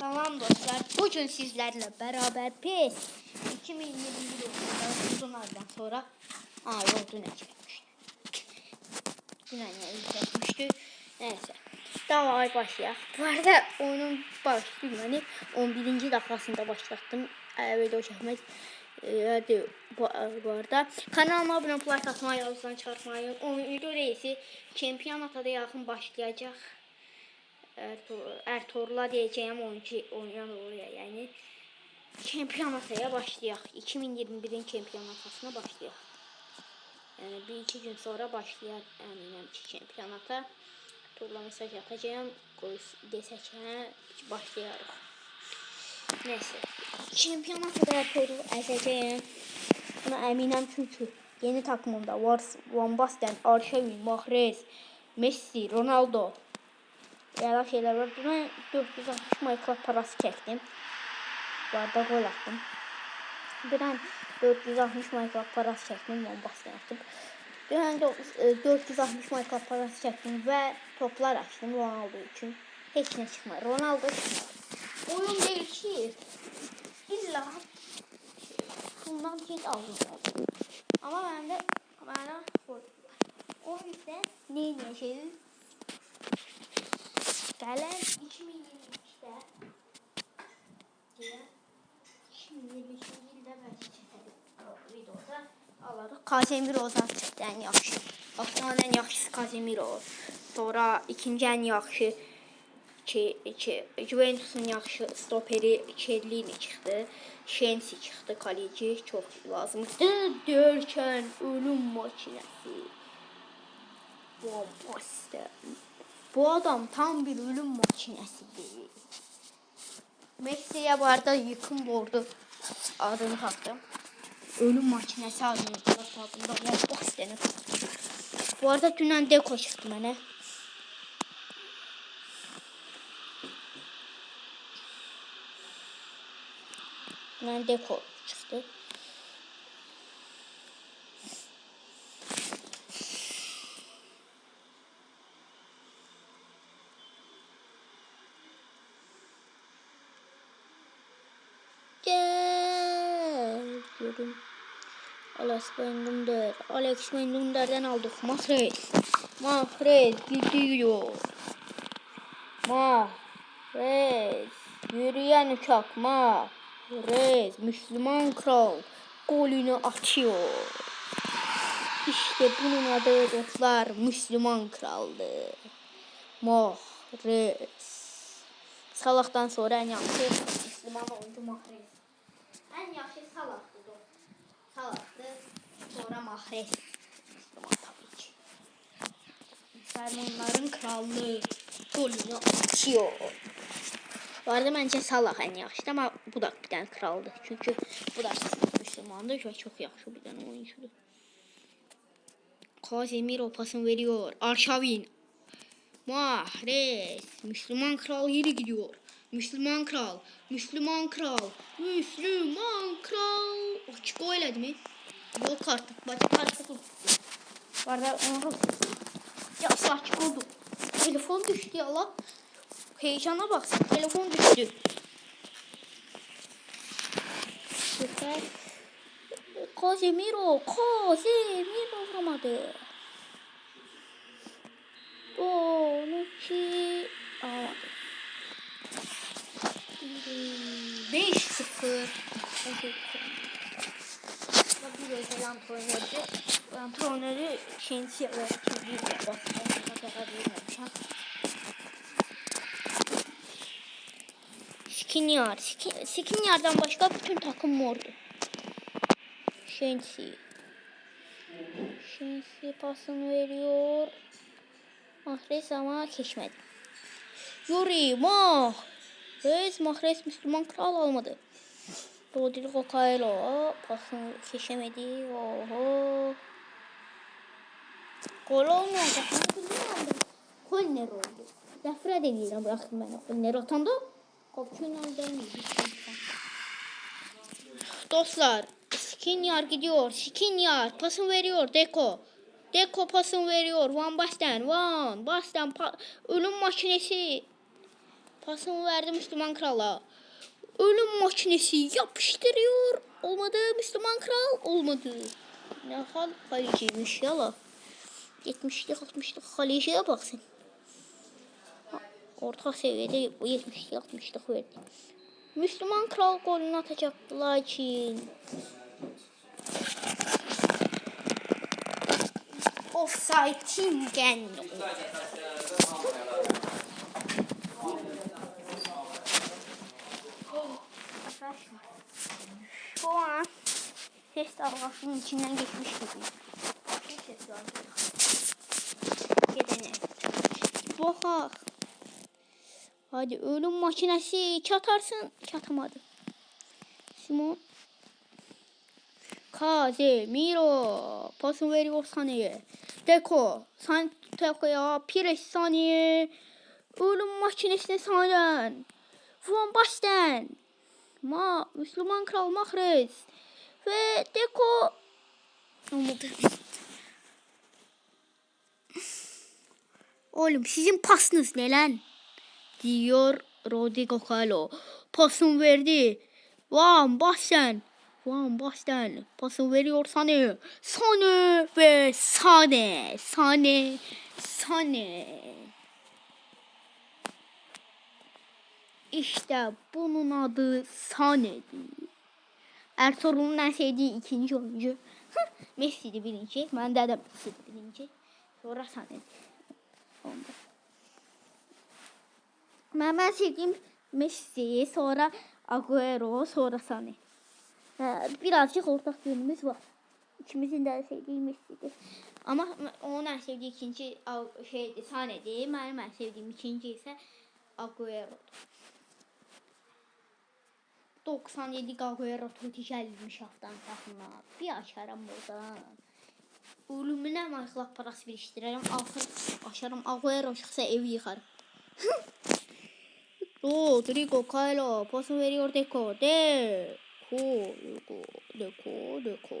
Salam dostlar. Bugün sizlerle beraber PES 2021 yılında uzun aradan sonra Aa yok dün çekmiştik. Dün çekmiştik. Neyse. Davay başlayaq. Bu arada oyunun başlayayım yani 11. defasında başlattım. Ee, video çekmek e, hadi bu, bu arada kanalıma abone olup like atmayı, yavuzdan çarpmayı. Oyun video reisi çempionata da yaxın başlayacaq. Ertuğ, Ertuğrul'a diyeceğim oyuncu oynayan oraya yani şampiyonataya başlayaq. 2021'in şampiyonatasına başlayaq. Yani bir iki gün sonra başlayar əminəm ki şampiyonata. Ertuğrul'a mesaj atacağım. Qoy desək hə başlayarıq. Neyse. Şampiyonata da Ertuğrul əzəcəyəm. Buna əminəm çünki yeni takımımda var Van Basten, Arşavin, Mahrez, Messi, Ronaldo, Yalan şeyler var. Buna 460 Minecraft parası çektim. Bu arada gol attım. Bir an 460 Minecraft parası çektim. Bombasını yaptım. Bir an de, e, 460 Minecraft parası çektim ve toplar açtım Ronaldo için. Hiç ne çıkmadı. Ronaldo. Oyun değişir. İlla bundan hiç aldım. Ama ben de bana o yüzden ne diyeceğim? 2023-də deyə 2023-cü ildə bəlkə çəkərik videoda alarıq. Casemiro zat çıxdı ən yaxşı. Başdan ən yaxşısı Casemiro. Sonra ikinci ən yaxşı ki, ki Juventus'un yaxşı stoperi Kellini çıxdı. Shensi çıxdı, kaleci çox lazımdır. Dörkən ölüm makinəsi. Bombastik. Bu adam tam bir ölüm makinesidir. Messi'ye bu arada yıkım bordu adını taktım. Ölüm makinesi adını taktım da bombas denir. Bu arada dünden deko çıktı bana. Dünden deko çıktı. Gel diyorum. Alex Mendunder. Alex Mendunder'den aldık. Mahrez. Mahrez gidiyor. Mahrez. Yürüyen uçak. Mahrez. Müslüman kral. Golünü atıyor. İşte bunun adı dostlar Müslüman kraldı. Mahrez. Salah'tan sonra en yaxşı Müslüman oyuncu Mahrez. En yaxşı Salah'dı. Sonra Mahrez. Müslümanların krallığı golünü atıyor. Bu arada bence Salah en yaxşı ama bu da bir tane kraldı. Çünkü bu da Müslümandı ve çok yaxşı bir tane oyuncudur. Casemiro pasını veriyor. Arşavin Mahrez. Müslüman kral yeri gidiyor. Müslüman kral. Müslüman kral. Müslüman kral. Açık oyladı mı? Yok artık. Başka artık. Bu arada onu ya açık oldu. Telefon düştü ya la. Heyecana bak. Telefon düştü. Süper. Casemiro. Casemiro vuramadı. Alamadı. Bir özel antrenörü. Antrenörü kendisi ve kendisi kadar bilmemişim. Skriniar. Skriniar'dan başka bütün takım mordu. Shensi. Shensi pasını veriyor. Mahrez ama geçmedi. Yuri Mahrez. Mahrez Müslüman kral almadı. Rodrigo Cairo pasını geçemedi. Oho. Gol olmayacak. Korner oldu. Nefret ediyorum bırakın beni. Korner atanda kopçuyla gelmedi. Dostlar Skriniar gidiyor. Skriniar pasını veriyor. Deko. Deko pasını veriyor. Van Basten. Van Basten. Pa ölüm makinesi. Pasını verdi Müslüman krala. Ölüm makinesi yapıştırıyor. Olmadı Müslüman kral olmadı. Ne hal kaleciymiş yala. 70'lik 60'lık kaleciye bak sen. Ha, Orta seviyede bu 70'lik 60'lık verdi. Müslüman kral golünü atacak lakin. Offside team geldi. Arkadaşlar şu an ses dalgasının içinden geçmiş gibi. Bir ses. Hadi ölüm makinesi çatarsın. Çatamadı. Simon. Casemiro. Pasını veriyor Sané'ye. Deko. San Deko'ya. Pires Sané. Ölüm makinesine sahiden. Van Basten. Ma Müslüman Kral Mahrez. Ve Deko. Olmadı. Oğlum sizin pasınız ne lan? Diyor Rodrigo Calo. Pasını verdi. Van Basten. Van Basten. Pasını veriyor Sane. Sane ve Sane. Sane. Sane. İşte bunun adı Sane'dir. Ertuğrul'un en sevdiği ikinci oyuncu. Messi'di birinci. Ben de Messi'di birinci. Sonra Sane'di. Onda. Ben, ben sevdiğim Messi, sonra Agüero, sonra Sane. Ha, birazcık ortak yönümüz var. İkimizin de sevdiği Messi'dir. Ama onun en sevdiği ikinci şeydi, Sane'di. Benim en sevdiğim ikinci ise Agüero'dur. 97 Agüero Totti gəlmiş haftanın taxına. Bir açaram buradan. Ölümünə marxlaq parası birişdirərəm. Axır açaram Agüero çıxsa evi yıxarım. Rodrigo Cairo pasını veriyor Deco. Deco, Deco, Deco, Deco.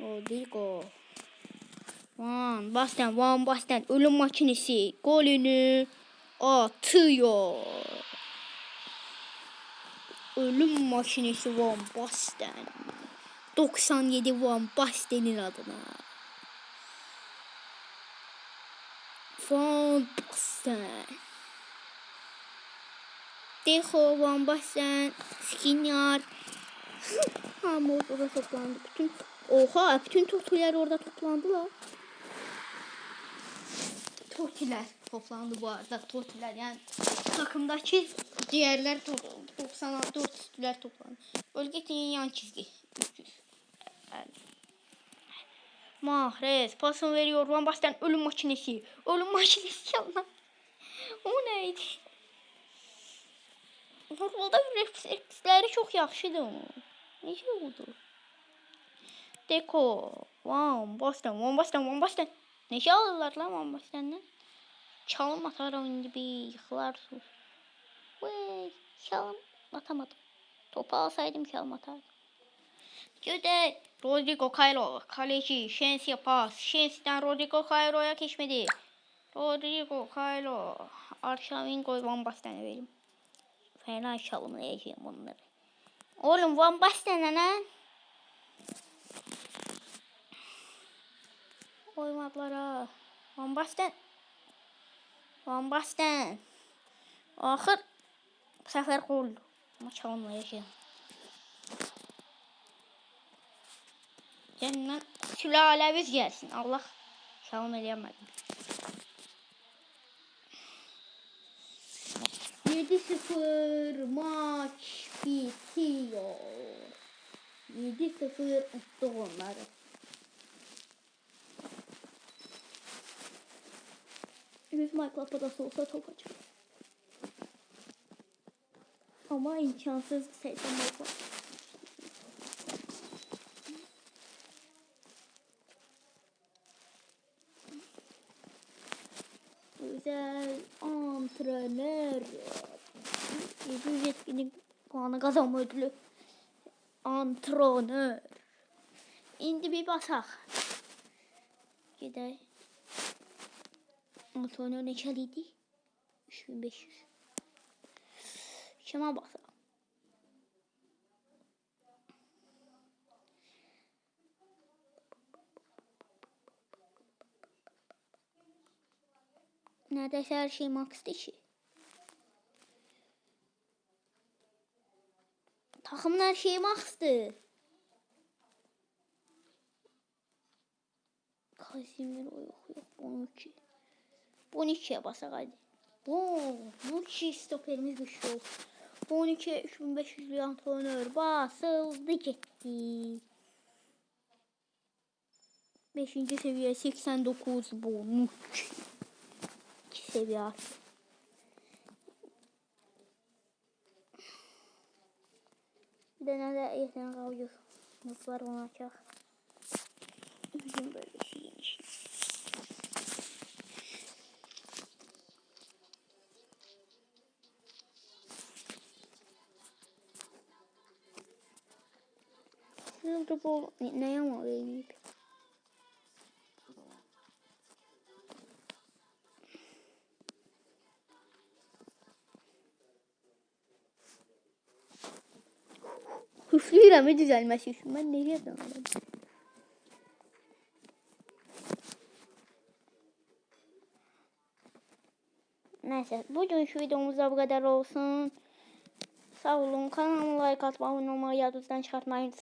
Rodrigo. Van Basten, Van Basten ölüm makinesi golünü atıyor. Ölüm makinesi Van Basten. 97 Van Basten'in adına. Van Basten. Deho, Van Basten, Skriniar. Hamı orada toplandı. Bütün Oha bütün Totiler orada toplandılar. Totiler toplandı bu arada. Totiler yani takımdaki diğerler to- 94 üstüler toplandı. Bölgenin yan çizgi. 300. Yani. Mahrez pasını veriyor. Van Basten ölüm makinesi. Ölüm makinesi Allah. O neydi? Futbolda refleksləri çox yaxşıdır onun. Necə oldu? Deko, Van Basten, Van Basten, Van Basten. Necə alırlar lan Van Basten'den? Çalım atarım indi bir yıkılarsınız. Vay, çalım atamadım. Topu alsaydım çalım atardım. Göde Rodrigo Cairo, kaleci, Şensi'ye pas. Şensi'den Rodrigo Cairo'ya geçmedi. Rodrigo Cairo, Arşavingo Van Basten'e verim. Fena çalımlayacağım onları. Oğlum Van Basten'e lan. Koymadılar ha. Van Basten. Van Basten. Axır bu səfər qol. Amma çalımlayacağım. Cennet sülalemiz gelsin. Allah çalım eləmədim. 7-0 maç bitiyor. 7-0 uttu onları. Yüz Michael parası olsa top açar. Ama imkansız 80 Michael. Güzel antrenör. 770 puanı kazanma ödülü. Antrenör. İndi bir basaq. Antrenör neçəli idi? 3500. Şema basalım. Neredeyse her şey max dışı. Takımın her şeyi max'tı. Casemiro yok yok Bonucci. Bonucci'ye basak hadi. Oo, Bonucci stoperimiz güçlü oldu. Bonucci 3500 antrenör basıldı gitti. 5. seviye 89 Bonucci. 2 seviye artı. Bir de nerede yetenek kalıyor. Mutlar onu açar. Bu ne, ama benim Hüflüyle mi düzelmesi ben nereye dönerim? Neyse bugünkü videomuzda bu kadar olsun. Sağ olun kanalıma like atmayı, abone olmayı, yadınızdan çıkartmayın.